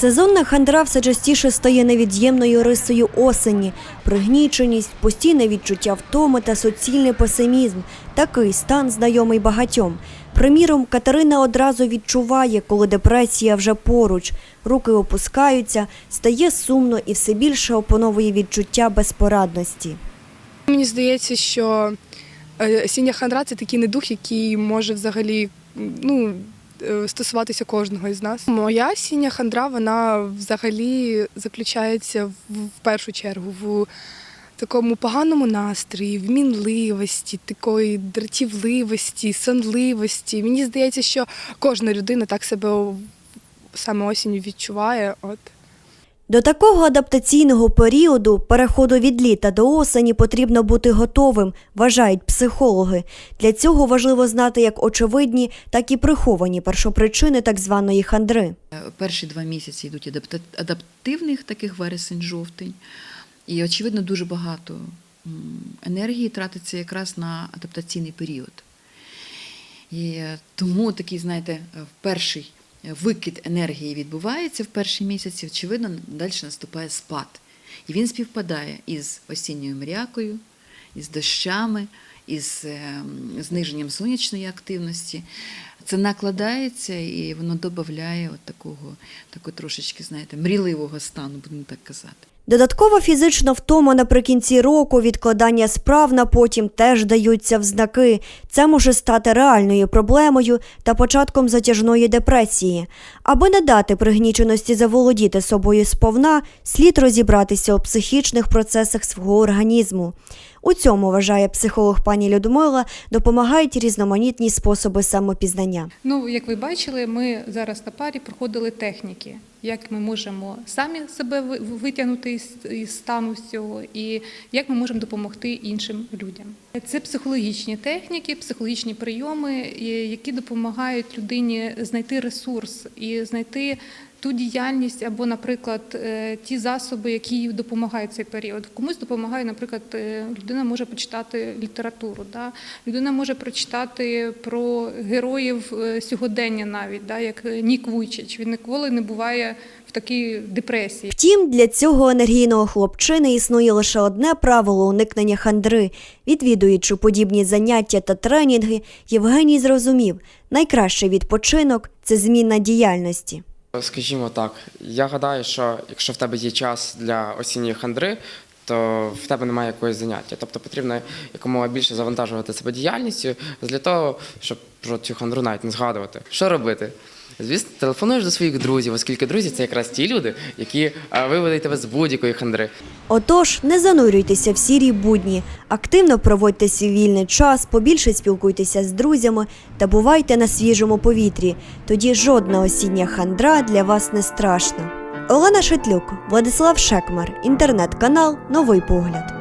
Сезонна хандра все частіше стає невід'ємною рисою осені. Пригніченість, постійне відчуття втоми та суцільний песимізм. Такий стан знайомий багатьом. Приміром, Катерина одразу відчуває, коли депресія вже поруч. Руки опускаються, стає сумно і все більше опановує відчуття безпорадності. Мені здається, що е, осіння хандра це такий недух, який може взагалі ну, стосуватися кожного із нас. Моя осіння хандра, вона взагалі заключається в, першу чергу в такому поганому настрої, в мінливості, такої дратівливості, сонливості. Мені здається, що кожна людина так себе саме осінню відчуває. От. До такого адаптаційного періоду, переходу від літа до осені, потрібно бути готовим, вважають психологи. Для цього важливо знати як очевидні, так і приховані першопричини так званої хандри. Перші два місяці йдуть адаптивних, таких вересень-жовтень. І, очевидно, дуже багато енергії тратиться якраз на адаптаційний період. І е, тому такий, знаєте, е, перший викид енергії відбувається в перші місяці, очевидно, далі наступає спад. І він співпадає із осінньою мрякою, із дощами, із е, зниженням сонячної активності. Це накладається і воно додає от такого, такого трошечки, знаєте, мріливого стану, будемо так казати. Додаткова фізична втома наприкінці року, відкладання справ на потім теж даються в знаки. Це може стати реальною проблемою та початком затяжної депресії. Аби не дати пригніченості заволодіти собою сповна, слід розібратися у психічних процесах свого організму. У цьому, вважає психолог пані Людмила, допомагають різноманітні способи самопізнання. Ну, як ви бачили, ми зараз на парі проходили техніки, як ми можемо самі себе ви- витягнути із, стану цього, і як ми можемо допомогти іншим людям. Це психологічні техніки, психологічні прийоми, які допомагають людині знайти ресурс і знайти. Ту діяльність або, наприклад, е, ті засоби, які їй допомагають цей період. Комусь допомагає, наприклад, е, людина може почитати літературу, да? людина може прочитати про героїв е, сьогодення навіть, да? як Нік Вуйчич. Він ніколи не буває в такій депресії. Втім, для цього енергійного хлопчини існує лише одне правило уникнення хандри. Відвідуючи подібні заняття та тренінги, Євгеній зрозумів, найкращий відпочинок це зміна діяльності. Скажімо так, я гадаю, що якщо в тебе є час для осінньої хандри, то в тебе немає якогось заняття. Тобто потрібно якомога більше завантажувати себе діяльністю для того, щоб про цю хандру навіть не згадувати. Що робити? Звісно, телефонуєш до своїх друзів, оскільки друзі це якраз ті люди, які виведуть тебе з будь-якої хандри. Отож, не занурюйтеся в сірі будні, активно проводьте свій вільний час, побільше спілкуйтеся з друзями та бувайте на свіжому повітрі. Тоді жодна осіння хандра для вас не страшна. Олена Шетлюк, Владислав Шекмар, інтернет-канал Новий погляд.